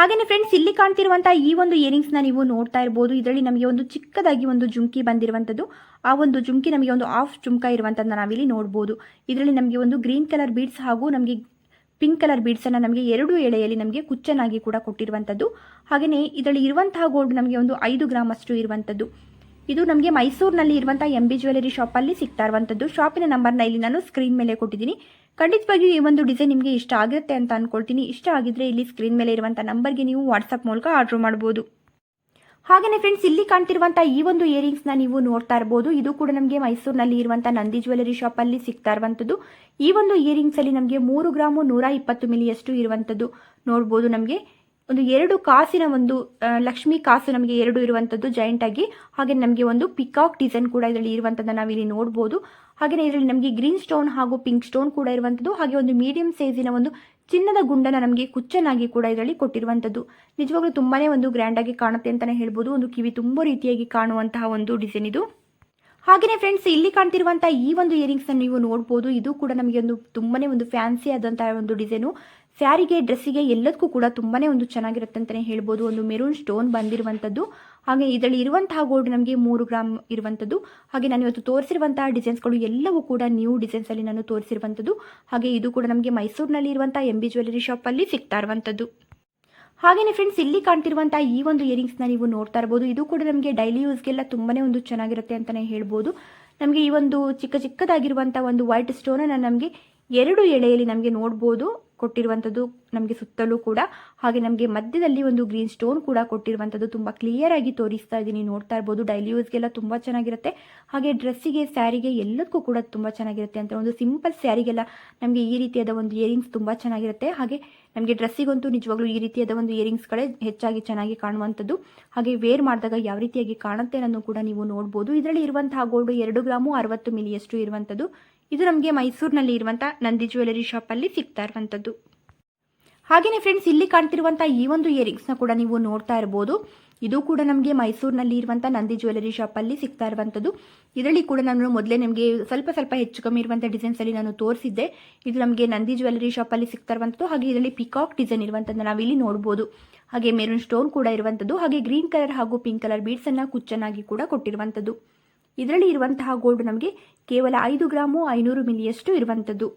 ಹಾಗೆಯೇ ಫ್ರೆಂಡ್ಸ್ ಇಲ್ಲಿ ಕಾಣ್ತಿರುವಂತಹ ಈ ಒಂದು ಇಯರಿಂಗ್ಸ್ನ ನೀವು ನೋಡ್ತಾ ಇರಬಹುದು ಇದರಲ್ಲಿ ನಮಗೆ ಒಂದು ಚಿಕ್ಕದಾಗಿ ಒಂದು ಜುಮ್ಕಿ ಬಂದಿರುವಂತದ್ದು. ಆ ಒಂದು ಜುಮ್ಕಿ ನಮಗೆ ಒಂದು ಆಫ್ ಜುಮ್ಕ ಇರುವಂತದ್ದು ನಾವಿಲ್ಲಿ ನೋಡಬಹುದು ಇದರಲ್ಲಿ ನಮಗೆ ಒಂದು ಗ್ರೀನ್ ಕಲರ್ ಬೀಡ್ಸ್ ಹಾಗೂ ನಮಗೆ ಪಿಂಕ್ ಕಲರ್ ಬೀಡ್ಸ್ ಅನ್ನ ನಮಗೆ ಎರಡು ಎಳೆಯಲ್ಲಿ ನಮಗೆ ಕುಚ್ಚನಾಗಿ ಕೂಡ ಕೊಟ್ಟಿರುವಂತದ್ದು. ಹಾಗೆಯೇ ಇದರಲ್ಲಿ ಇರುವಂತಹ ಗೋಲ್ಡ್ ನಮಗೆ ಒಂದು ಐದು ಗ್ರಾಮ್ ಅಷ್ಟು ಇರುವಂತದ್ದು. ಇದು ನಮಗೆ ಮೈಸೂರಿನಲ್ಲಿ ಇರುವಂತಹ ಎಂ ಬಿ ಜ್ಯುವೆಲರಿ ಶಾಪಲ್ಲಿ ಸಿಗ್ತಾ ಇರುವಂಥದ್ದು ಶಾಪಿನ ನಂಬರ್ನ ಇಲ್ಲಿ ನಾನು ಸ್ಕ್ರೀನ್ ಮೇಲೆ ಕೊಟ್ಟಿದ್ದೀನಿ. ಖಂಡಿತವಾಗಿಯೂ ಈ ಒಂದು ಡಿಸೈನ್ ನಿಮಗೆ ಇಷ್ಟ ಆಗುತ್ತೆ ಅಂತ ಅಂದ್ಕೊಳ್ತೀನಿ ಇಷ್ಟ ಆಗಿದ್ರೆ ಇಲ್ಲಿ ಸ್ಕ್ರೀನ್ ಮೇಲೆ ಇರುವಂಥ ನಂಬರ್ಗೆ ನೀವು ವಾಟ್ಸಪ್ ಮೂಲಕ ಆರ್ಡ್ರ್ ಮಾಡ್ಬೋದು. ಹಾಗೆಯೇ ಫ್ರೆಂಡ್ಸ್ ಇಲ್ಲಿ ಕಾಣ್ತಿರುವಂತಹ ಈ ಒಂದು ಇಯರಿಂಗ್ಸ್ನ ನೀವು ನೋಡ್ತಾ ಇರಬಹುದು ಇದು ಕೂಡ ನಮಗೆ ಮೈಸೂರಿನಲ್ಲಿ ಇರುವಂತಹ ನಂದಿ ಜ್ಯುವೆಲರಿ ಶಾಪಲ್ಲಿ ಸಿಗ್ತಾ ಇರುವಂತದ್ದು. ಈ ಒಂದು ಇಯರಿಂಗ್ಸ್ ಅಲ್ಲಿ ನಮಗೆ ಮೂರು ಗ್ರಾಮು ನೂರ ಇಪ್ಪತ್ತು ಮಿಲಿಯಷ್ಟು ಇರುವಂತದ್ದು ನೋಡಬಹುದು ನಮಗೆ. ಒಂದು ಎರಡು ಕಾಸಿನ ಒಂದು ಲಕ್ಷ್ಮಿ ಕಾಸು ನಮಗೆ ಎರಡು ಇರುವಂತದ್ದು ಜಾಯಿಂಟ್ ಆಗಿ. ಹಾಗೆ ನಮಗೆ ಒಂದು ಪಿಕಾಕ್ ಡಿಸೈನ್ ಕೂಡ ಇದರಲ್ಲಿ ಇರುವಂತದ್ದು ನಾವಿಲ್ಲಿ ನೋಡ್ಬೋದು. ಹಾಗೆಯೇ ಇದರಲ್ಲಿ ನಮಗೆ ಗ್ರೀನ್ ಸ್ಟೋನ್ ಹಾಗೂ ಪಿಂಕ್ ಸ್ಟೋನ್ ಕೂಡ ಇರುವಂಥದ್ದು ಹಾಗೆ ಒಂದು ಮೀಡಿಯಂ ಸೈಜಿನ ಒಂದು ಚಿನ್ನದ ಗುಂಡನ ನಮಗೆ ಕುಚ್ಚನಾಗಿ ಕೂಡ ಇದರಲ್ಲಿ ಕೊಟ್ಟಿರುವಂಥದ್ದು ನಿಜವಾಗ್ಲೂ ತುಂಬಾನೇ ಒಂದು ಗ್ರ್ಯಾಂಡ್ ಆಗಿ ಕಾಣುತ್ತೆ ಅಂತಾನೆ ಹೇಳ್ಬೋದು. ಒಂದು ಕಿವಿ ತುಂಬಾ ರೀತಿಯಾಗಿ ಕಾಣುವಂತಹ ಒಂದು ಡಿಸೈನ್ ಇದು. ಹಾಗೆಯೇ ಫ್ರೆಂಡ್ಸ್ ಇಲ್ಲಿ ಕಾಣ್ತಿರುವಂತಹ ಈ ಒಂದು ಇಯರಿಂಗ್ಸ್ ನೀವು ನೋಡಬಹುದು ಇದು ಕೂಡ ನಮಗೆ ಒಂದು ತುಂಬಾನೇ ಒಂದು ಫ್ಯಾನ್ಸಿ ಆದಂತಹ ಒಂದು ಡಿಸೈನು ಸ್ಯಾರಿಗೆ, ಡ್ರೆಸ್ಸಿಗೆ ಎಲ್ಲದಕ್ಕೂ ಕೂಡ ತುಂಬಾನೇ ಒಂದು ಚೆನ್ನಾಗಿರುತ್ತೆ ಅಂತಾನೆ ಹೇಳ್ಬೋದು. ಒಂದು ಮೆರೂನ್ ಸ್ಟೋನ್ ಬಂದಿರುವಂಥದ್ದು ಹಾಗೆ ಇದರಲ್ಲಿ ಇರುವಂತಹ ಗೋಲ್ಡ್ ನಮಗೆ ಮೂರು ಗ್ರಾಮ್ ಇರುವಂಥದ್ದು ಹಾಗೆ ನಾನು ಇವತ್ತು ತೋರಿಸಿರುವಂತಹ ಡಿಸೈನ್ಸ್ಗಳು ಎಲ್ಲವೂ ಕೂಡ ನ್ಯೂ ಡಿಸೈನ್ಸಲ್ಲಿ ನಾನು ತೋರಿಸಿರುವಂಥದ್ದು ಹಾಗೆ ಇದು ಕೂಡ ನಮಗೆ ಮೈಸೂರಿನಲ್ಲಿ ಇರುವಂಥ ಎಂ ಬಿ ಜ್ಯುವೆಲರಿ ಶಾಪಲ್ಲಿ ಸಿಗ್ತಾ ಇರುವಂಥದ್ದು ಹಾಗೆಯೇ ಫ್ರೆಂಡ್ಸ್ ಇಲ್ಲಿ ಕಾಣ್ತಿರುವಂತಹ ಈ ಒಂದು ಇಯರಿಂಗ್ಸ್ನ ನೀವು ನೋಡ್ತಾ ಇರ್ಬೋದು. ಇದು ಕೂಡ ನಮಗೆ ಡೈಲಿ ಯೂಸ್ಗೆಲ್ಲ ತುಂಬಾನೇ ಒಂದು ಚೆನ್ನಾಗಿರುತ್ತೆ ಅಂತಲೇ ಹೇಳ್ಬೋದು. ನಮಗೆ ಈ ಒಂದು ಚಿಕ್ಕ ಚಿಕ್ಕದಾಗಿರುವಂಥ ಒಂದು ವೈಟ್ ಸ್ಟೋನನ್ನು ನಮಗೆ ಎರಡು ಎಳೆಯಲ್ಲಿ ನಮಗೆ ನೋಡ್ಬೋದು, ಕೊಟ್ಟಿರುವಂಥದ್ದು ನಮಗೆ ಸುತ್ತಲೂ ಕೂಡ. ಹಾಗೆ ನಮಗೆ ಮಧ್ಯದಲ್ಲಿ ಒಂದು ಗ್ರೀನ್ ಸ್ಟೋನ್ ಕೂಡ ಕೊಟ್ಟಿರುವಂಥದ್ದು ತುಂಬ ಕ್ಲಿಯರ್ ಆಗಿ ತೋರಿಸ್ತಾ ಇದ್ದೀನಿ. ನೋಡ್ತಾ ಇರ್ಬೋದು ಡೈಲಿ ಯೂಸ್ಗೆಲ್ಲ ತುಂಬ ಚೆನ್ನಾಗಿರುತ್ತೆ. ಹಾಗೆ ಡ್ರೆಸ್ಸಿಗೆ ಸ್ಯಾರಿಗೆ ಎಲ್ಲದಕ್ಕೂ ಕೂಡ ತುಂಬ ಚೆನ್ನಾಗಿರುತ್ತೆ ಅಂತ ಒಂದು ಸಿಂಪಲ್ ಸ್ಯಾರಿಗೆಲ್ಲ ನಮಗೆ ಈ ರೀತಿಯಾದ ಒಂದು ಇಯರಿಂಗ್ಸ್ ತುಂಬ ಚೆನ್ನಾಗಿರುತ್ತೆ. ಹಾಗೆ ನಮಗೆ ಡ್ರೆಸ್ಸಿಗಂತೂ ನಿಜವಾಗ್ಲೂ ಈ ರೀತಿಯಾದ ಒಂದು ಇಯರಿಂಗ್ಸ್ಗಳೇ ಹೆಚ್ಚಾಗಿ ಚೆನ್ನಾಗಿ ಕಾಣುವಂಥದ್ದು. ಹಾಗೆ ವೇರ್ ಮಾಡಿದಾಗ ಯಾವ ರೀತಿಯಾಗಿ ಕಾಣುತ್ತೆ ಅನ್ನೋದು ಕೂಡ ನೀವು ನೋಡ್ಬೋದು. ಇದರಲ್ಲಿ ಇರುವಂತಹ ಗೋಲ್ಡ್ ಎರಡು ಗ್ರಾಮು ಅರವತ್ತು ಮಿಲಿಯಷ್ಟು ಇರುವಂಥದ್ದು. ಇದು ನಮಗೆ ಮೈಸೂರಿನಲ್ಲಿ ಇರುವಂಥ ನಂದಿ ಜ್ಯುವೆಲರಿ ಶಾಪಲ್ಲಿ ಸಿಗ್ತಾ ಇರುವಂಥದ್ದು. ಹಾಗೆಯೇ ಫ್ರೆಂಡ್ಸ್ ಇಲ್ಲಿ ಕಾಣ್ತಿರುವಂಥ ಈ ಒಂದು ಇಯರಿಂಗ್ಸ್ನ ಕೂಡ ನೀವು ನೋಡ್ತಾ ಇರ್ಬೋದು. ಇದು ಕೂಡ ನಮಗೆ ಮೈಸೂರಿನಲ್ಲಿ ಇರುವಂಥ ನಂದಿ ಜ್ಯುವೆಲರಿ ಶಾಪಲ್ಲಿ ಸಿಗ್ತಾ ಇರುವಂಥದ್ದು. ಇದರಲ್ಲಿ ಕೂಡ ನಾನು ಮೊದಲೇ ನಿಮಗೆ ಸ್ವಲ್ಪ ಸ್ವಲ್ಪ ಹೆಚ್ಚು ಕಮ್ಮಿ ಇರುವಂಥ ಡಿಸೈನ್ಸಲ್ಲಿ ನಾನು ತೋರಿಸಿದ್ದೆ. ಇದು ನಮಗೆ ನಂದಿ ಜ್ಯುವೆಲರಿ ಶಾಪಲ್ಲಿ ಸಿಗ್ತಾ ಇರುವಂಥದ್ದು. ಹಾಗೆ ಇದರಲ್ಲಿ ಪಿಕಾಕ್ ಡಿಸೈನ್ ಇರುವಂಥದ್ದು ನಾವಿಲ್ಲಿ ನೋಡ್ಬೋದು. ಹಾಗೆ ಮೆರೂನ್ ಸ್ಟೋನ್ ಕೂಡ ಇರುವಂಥದ್ದು. ಹಾಗೆ ಗ್ರೀನ್ ಕಲರ್ ಹಾಗೂ ಪಿಂಕ್ ಕಲರ್ ಬೀಡ್ಸನ್ನು ಕುಚ್ಚನಾಗಿ ಕೂಡ ಕೊಟ್ಟಿರುವಂಥದ್ದು. ಇದರಲ್ಲಿ ಇರುವಂತಹ ಗೋಲ್ಡ್ ನಮಗೆ ಕೇವಲ ಐದು ಗ್ರಾಮು ಐನೂರು ಮಿಲಿಯಷ್ಟು ಇರುವಂಥದ್ದು.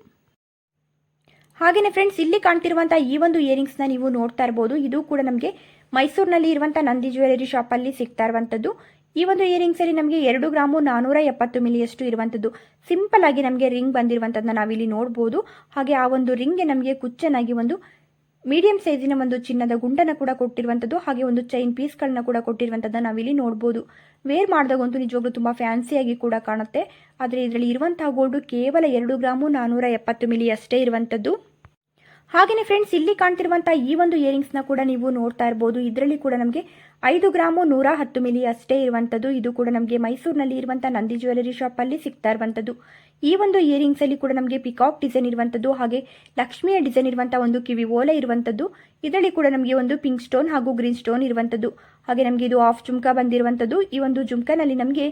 ಹಾಗೆಯೇ ಫ್ರೆಂಡ್ಸ್ ಇಲ್ಲಿ ಕಾಣ್ತಿರುವಂಥ ಈ ಒಂದು ಇಯರಿಂಗ್ಸ್ನ ನೀವು ನೋಡ್ತಾ ಇರ್ಬೋದು. ಇದು ಕೂಡ ನಮಗೆ ಮೈಸೂರಿನಲ್ಲಿ ಇರುವಂಥ ನಂದಿ ಜ್ಯುವೆಲರಿ ಶಾಪಲ್ಲಿ ಸಿಗ್ತಾ ಇರುವಂಥದ್ದು. ಈ ಒಂದು ಇಯರಿಂಗ್ಸಲ್ಲಿ ನಮಗೆ ಎರಡು ಗ್ರಾಮು ನಾನೂರ ಎಪ್ಪತ್ತು ಮಿಲಿಯಷ್ಟು ಇರುವಂಥದ್ದು. ಸಿಂಪಲ್ ಆಗಿ ನಮಗೆ ರಿಂಗ್ ಬಂದಿರುವಂಥದ್ದನ್ನ ನಾವಿಲ್ಲಿ ನೋಡ್ಬೋದು. ಹಾಗೆ ಆ ಒಂದು ರಿಂಗ್ಗೆ ನಮಗೆ ಕುಚ್ಚನಾಗಿ ಒಂದು ಮೀಡಿಯಂ ಸೈಜಿನ ಒಂದು ಚಿನ್ನದ ಗುಂಡನ್ನು ಕೂಡ ಕೊಟ್ಟಿರುವಂಥದ್ದು ಹಾಗೆ ಒಂದು ಚೈನ್ ಪೀಸ್ಗಳನ್ನ ಕೂಡ ಕೊಟ್ಟಿರುವಂಥದ್ದನ್ನ ನಾವಿಲ್ಲಿ ನೋಡ್ಬೋದು. ವೇರ್ ಮಾಡಿದಾಗಂತೂ ನಿಜವಾಗ್ಲೂ ತುಂಬ ಫ್ಯಾನ್ಸಿಯಾಗಿ ಕೂಡ ಕಾಣುತ್ತೆ. ಆದರೆ ಇದರಲ್ಲಿ ಇರುವಂತಹ ಗೋಲ್ಡು ಕೇವಲ ಎರಡು ಗ್ರಾಮು ನಾನೂರ ಎಪ್ಪತ್ತು ಮಿಲಿ ಅಷ್ಟೇ ಇರುವಂಥದ್ದು ಹಾಗೆಯೇ ಫ್ರೆಂಡ್ಸ್ ಇಲ್ಲಿ ಕಾಣ್ತಿರುವಂಥ ಈ ಒಂದು ಇಯರಿಂಗ್ಸ್ನ ಕೂಡ ನೀವು ನೋಡ್ತಾ ಇರ್ಬೋದು. ಇದರಲ್ಲಿ ಕೂಡ ನಮಗೆ ಐದು ಗ್ರಾಮು ನೂರ ಹತ್ತು ಮಿಲಿ ಅಷ್ಟೇ ಇರುವಂಥದ್ದು ಇದು ಕೂಡ ನಮಗೆ ಮೈಸೂರಿನಲ್ಲಿ ಇರುವಂಥ ನಂದಿ ಜ್ಯುವೆಲರಿ ಶಾಪಲ್ಲಿ ಸಿಗ್ತಾ ಇರುವಂಥದ್ದು ಈ ಒಂದು ಇಯರಿಂಗ್ಸಲ್ಲಿ ಕೂಡ ನಮಗೆ ಪಿಕಾಕ್ ಡಿಸೈನ್ ಇರುವಂಥದ್ದು ಹಾಗೆ ಲಕ್ಷ್ಮಿಯ ಡಿಸೈನ್ ಇರುವಂಥ ಒಂದು ಕಿವಿ ಓಲೆ ಇರುವಂಥದ್ದು ಇದರಲ್ಲಿ ಕೂಡ ನಮಗೆ ಒಂದು ಪಿಂಕ್ ಸ್ಟೋನ್ ಹಾಗೂ ಗ್ರೀನ್ ಸ್ಟೋನ್ ಇರುವಂಥದ್ದು ಹಾಗೆ ನಮಗೆ ಇದು ಆಫ್ ಜುಮ್ಕಾ ಬಂದಿರುವಂಥದ್ದು ಈ ಒಂದು ಜುಮ್ಕಾನಲ್ಲಿ ನಮಗೆ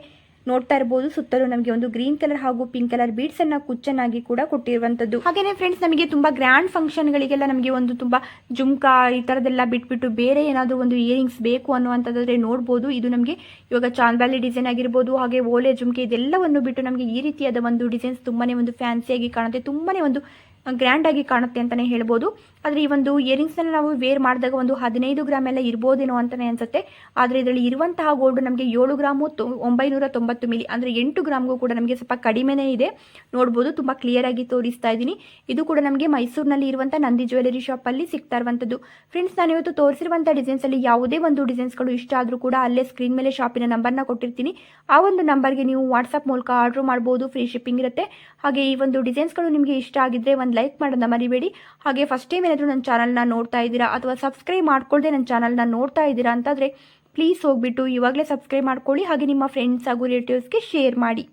ನೋಡ್ತಾ ಇರಬಹುದು ಸುತ್ತಲೂ ನಮಗೆ ಒಂದು ಗ್ರೀನ್ ಕಲರ್ ಹಾಗೂ ಪಿಂಕ್ ಕಲರ್ ಬೀಡ್ಸ್ ಅನ್ನ ಕುಚ್ಚನಾಗಿ ಕೂಡ ಕೊಟ್ಟಿರುವಂತದ್ದು ಹಾಗೇನೆ ಫ್ರೆಂಡ್ಸ್ ನಮಗೆ ತುಂಬಾ ಗ್ರ್ಯಾಂಡ್ ಫಂಕ್ಷನ್ ಗಳಿಗೆಲ್ಲ ನಮಗೆ ಒಂದು ತುಂಬಾ ಜುಮ್ಕಾ ಈ ತರದೆಲ್ಲ ಬಿಟ್ಬಿಟ್ಟು ಬೇರೆ ಏನಾದರೂ ಒಂದು ಇಯರಿಂಗ್ಸ್ ಬೇಕು ಅನ್ನುವಂಥದ್ದಾದ್ರೆ ನೋಡಬಹುದು ಇದು ನಮಗೆ ಇವಾಗ ಚಾಂದ್ಬಾಲಿ ಡಿಸೈನ್ ಆಗಿರ್ಬೋದು, ಹಾಗೆ ಓಲೆ, ಜುಮ್ಕೆ ಇದೆಲ್ಲವನ್ನು ಬಿಟ್ಟು ನಮಗೆ ಈ ರೀತಿಯಾದ ಒಂದು ಡಿಸೈನ್ಸ್ ತುಂಬಾನೇ ಒಂದು ಫ್ಯಾನ್ಸಿಯಾಗಿ ಕಾಣುತ್ತೆ. ತುಂಬಾನೇ ಒಂದು ಗ್ರ್ಯಾಂಡ್ ಆಗಿ ಕಾಣುತ್ತೆ ಅಂತಾನೆ ಹೇಳ್ಬೋದು. ಆದರೆ ಈ ಒಂದು ಇಯರಿಂಗ್ಸ್ನ ನಾವು ವೇರ್ ಮಾಡಿದಾಗ ಒಂದು ಹದಿನೈದು ಗ್ರಾಮ್ ಎಲ್ಲ ಇರ್ಬೋದೇನೋ ಅಂತಾನೆ ಅನ್ಸುತ್ತೆ. ಆದರೆ ಇದರಲ್ಲಿ ಇರುವಂತಹ ಗೋಲ್ಡ್ ನಮಗೆ ಏಳು ಗ್ರಾಮು ತೊ, ಒಂಬೈನೂರ ತೊಂಬತ್ತು ಮಿಲಿ ಅಂದರೆ ಎಂಟು ಗ್ರಾಮ್ಗೂ ಕೂಡ ನಮಗೆ ಸ್ವಲ್ಪ ಕಡಿಮೆನೇ ಇದೆ. ನೋಡ್ಬೋದು, ತುಂಬ ಕ್ಲಿಯರ್ ಆಗಿ ತೋರಿಸ್ತಾ ಇದ್ದೀನಿ. ಇದು ಕೂಡ ನಮಗೆ ಮೈಸೂರಿನಲ್ಲಿ ಇರುವಂಥ ನಂದಿ ಜ್ಯುವೆಲರಿ ಶಾಪಲ್ಲಿ ಸಿಗ್ತಾ ಇರುವಂಥದ್ದು ಫ್ರೆಂಡ್ಸ್ ನಾನು ಇವತ್ತು ತೋರಿಸಿರುವಂಥ ಡಿಸೈನ್ಸಲ್ಲಿ ಯಾವುದೇ ಒಂದು ಡಿಸೈನ್ಸ್ಗಳು ಇಷ್ಟ ಆದರೂ ಕೂಡ ಅಲ್ಲೇ ಸ್ಕ್ರೀನ್ ಮೇಲೆ ಶಾಪಿನ ನಂಬರ್ನ ಕೊಟ್ಟಿರ್ತೀನಿ. ಆ ಒಂದು ನಂಬರ್ಗೆ ನೀವು ವಾಟ್ಸಪ್ ಮೂಲಕ ಆರ್ಡ್ರ್ ಮಾಡ್ಬೋದು ಫ್ರೀ ಶಿಪ್ಪಿಂಗ್ ಇರುತ್ತೆ. ಹಾಗೆ ಈ ಒಂದು ಡಿಸೈನ್ಸ್ಗಳು ನಿಮಗೆ ಇಷ್ಟ ಆಗಿದ್ರೆ ಒಂದು ಲೈಕ್ ಮಾಡೋದನ್ನ ಮರಿಬೇಡಿ. ಹಾಗೆ ಫಸ್ಟ್ ಟೈಮ್ ಏನಾದರೂ ನನ್ನ ಚಾನಲ್ನ ನೋಡ್ತಾ ಇದ್ದೀರಾ ಅಥವಾ ಸಬ್ಸ್ಕ್ರೈಬ್ ಮಾಡ್ಕೊಳ್ಳದೆ ನನ್ನ ಚಾನಲ್ನ ನೋಡ್ತಾ ಇದ್ದೀರಾ ಅಂತಂದರೆ ಪ್ಲೀಸ್ ಹೋಗ್ಬಿಟ್ಟು ಇವಾಗಲೇ ಸಬ್ಸ್ಕ್ರೈಬ್ ಮಾಡ್ಕೊಳ್ಳಿ ಹಾಗೆ ನಿಮ್ಮ ಫ್ರೆಂಡ್ಸ್ ಹಾಗೂ ರಿಲೇಟಿವ್ಸ್ಗೆ ಶೇರ್ ಮಾಡಿ.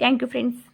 Thank you friends